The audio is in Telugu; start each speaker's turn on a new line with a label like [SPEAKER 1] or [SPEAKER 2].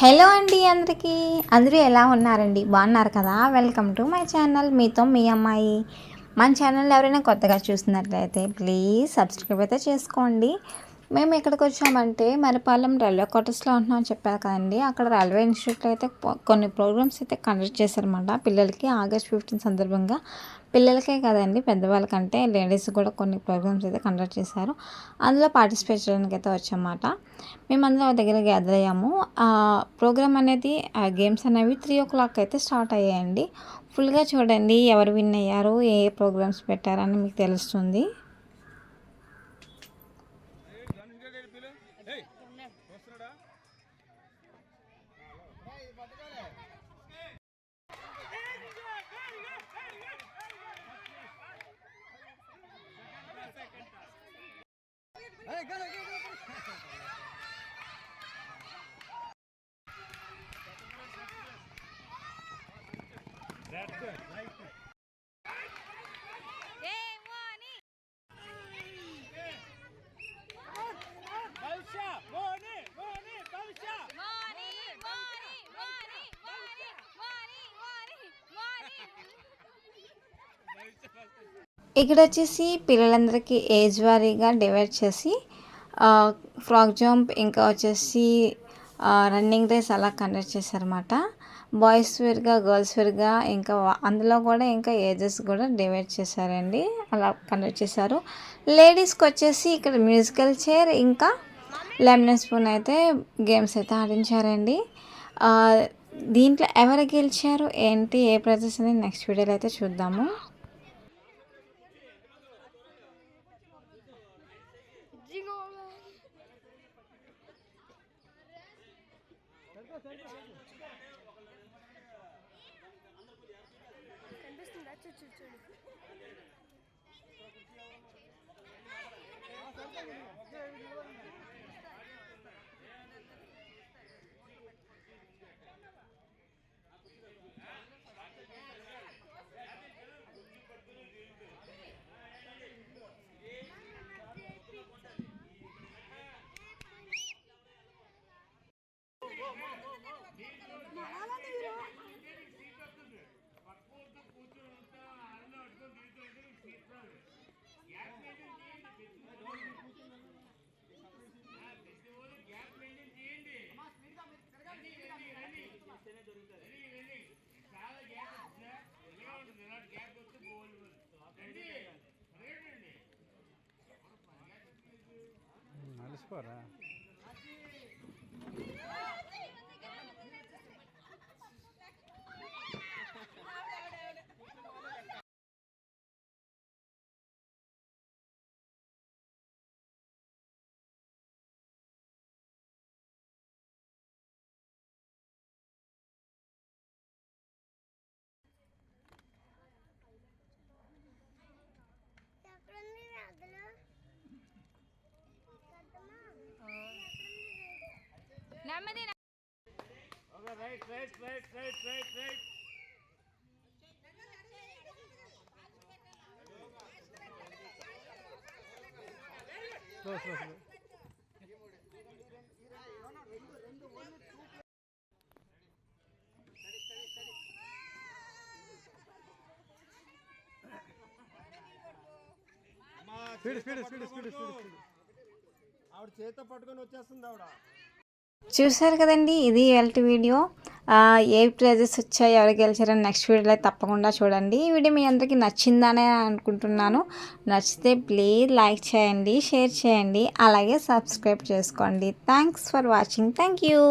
[SPEAKER 1] హలో అండి అందరికీ. అందరూ ఎలా ఉన్నారండి? బాగున్నారు కదా? వెల్కమ్ టు మై ఛానల్ మీతో మీ అమ్మాయి. మన ఛానల్ ఎవరైనా కొత్తగా చూస్తున్నట్లయితే ప్లీజ్ సబ్స్క్రైబ్ అయితే చేసుకోండి. మేము ఎక్కడికి వచ్చామంటే మరిపాలెం రైల్వే క్వార్టర్స్లో ఉంటున్నామని చెప్పారు కదండి. అక్కడ రైల్వే ఇన్స్టిట్యూట్లో అయితే కొన్ని ప్రోగ్రామ్స్ అయితే కండక్ట్ చేశారన్నమాట. పిల్లలకి ఆగస్ట్ ఫిఫ్టీన్ సందర్భంగా. పిల్లలకే కదండి పెద్దవాళ్ళకంటే లేడీస్ కూడా కొన్ని ప్రోగ్రామ్స్ అయితే కండక్ట్ చేశారు. అందులో పార్టిసిపేట్ చేయడానికి అయితే వచ్చామన్నమాట. మేమందరం ఒక దగ్గర గ్యాదర్ అయ్యాము. ఆ ప్రోగ్రామ్ అనేది ఆ గేమ్స్ అనేవి త్రీ ఓ క్లాక్ అయితే స్టార్ట్ అయ్యాయండి. ఫుల్గా చూడండి ఎవరు విన్ అయ్యారు ఏ ఏ ప్రోగ్రామ్స్ పెట్టారని మీకు తెలుస్తుంది. That's good. ఇక్కడ వచ్చేసి పిల్లలందరికీ ఏజ్ వారీగా డివైడ్ చేసి ఫ్రాక్ జంప్ ఇంకా వచ్చేసి రన్నింగ్ రేస్ అలా కండక్ట్ చేశారన్నమాట. బాయ్స్ వేర్గా గర్ల్స్ వేర్గా ఇంకా అందులో కూడా ఇంకా ఏజెస్ కూడా డివైడ్ చేశారండి. అలా కండక్ట్ చేశారు. లేడీస్కి వచ్చేసి ఇక్కడ మ్యూజికల్ చైర్ ఇంకా లెమన్ స్పూన్ అయితే గేమ్స్ అయితే ఆడించారండి. దీంట్లో ఎవరు గెలిచారు? ఏంటి? ఏ ప్రైజెస్ అనేది నెక్స్ట్ వీడియోలో అయితే చూద్దాము.
[SPEAKER 2] కనిపిస్తుందా చూడు చూడు చూడు నెమ్మది
[SPEAKER 3] right right right right right right slow slow slow speed speed speed speed speed
[SPEAKER 4] ఆవిడ చేతితో పట్టుకొని వచ్చేస్తుంది ఆవిడ.
[SPEAKER 1] చూసారు కదండి ఇది ఇవాళ వీడియో. ఏ ప్రైజెస్ వచ్చాయి ఎవరు గెలిచారని నెక్స్ట్ వీడియోలో తప్పకుండా చూడండి. ఈ వీడియో మీ అందరికీ నచ్చిందనే అనుకుంటున్నాను. నచ్చితే ప్లీజ్ లైక్ చేయండి షేర్ చేయండి అలాగే సబ్స్క్రైబ్ చేసుకోండి. Thanks for watching. Thank you.